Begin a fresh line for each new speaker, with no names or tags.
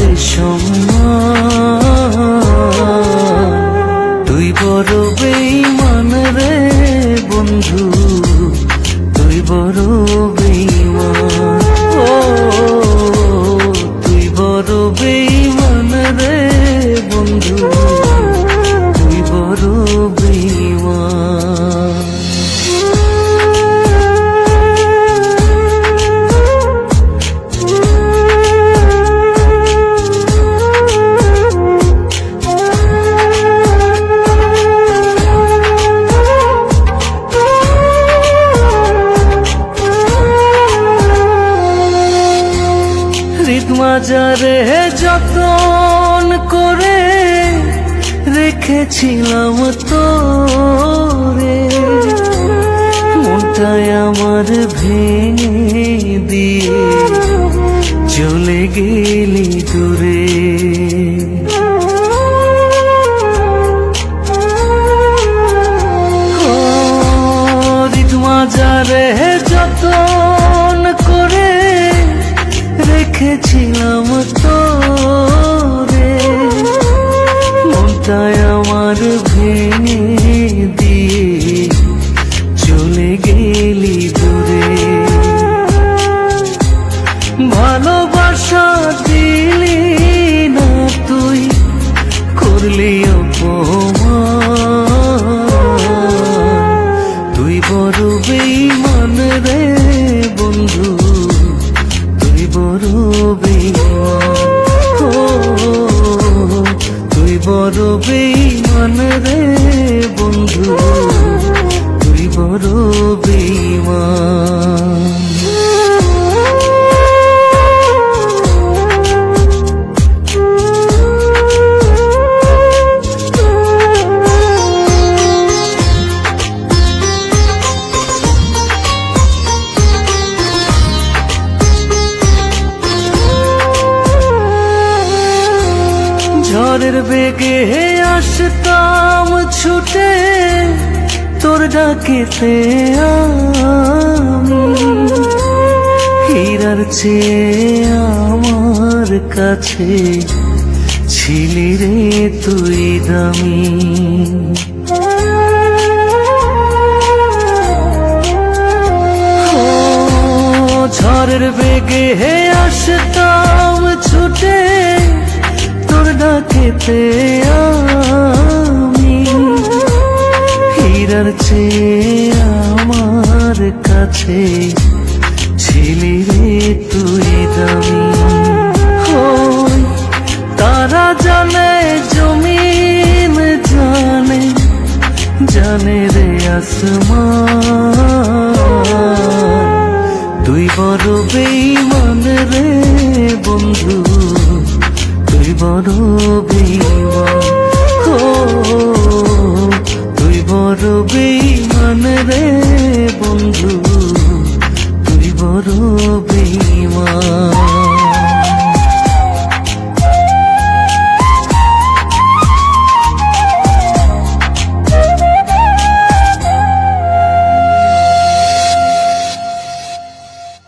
পাইনি রে সম্মান। তুই বড় বেইমান রে বন্ধু। তুই বড় বেইমান ও, তুই বড় বেইমান রে বন্ধু। হৃদমাজারে যতন করে রেখেছিলাম তোরে। মনটাই আমার ভেঙে দিয়ে চলে গেলি দূরে। মাজারে যতন রেখেছিলাম তোরে তুই বড় বেইমান রে ঝড়ের বেগে আসতাম ছুটে, তোর ডাকেতে হীরার চেয়ে আমার কাছে ছিলি রে তুই দামি। ঝড়ের বেগে হে আসতাম ছুটে তোর ডাকেতে আমি হীরার আমার কাছে ছিলি রে তুই দামি তারা জানে জমিন জানে জানে রে আসমান তুই বড় বেইমান রে বন্ধু বড় বেইমান ও তুই বড় বেইমান রে।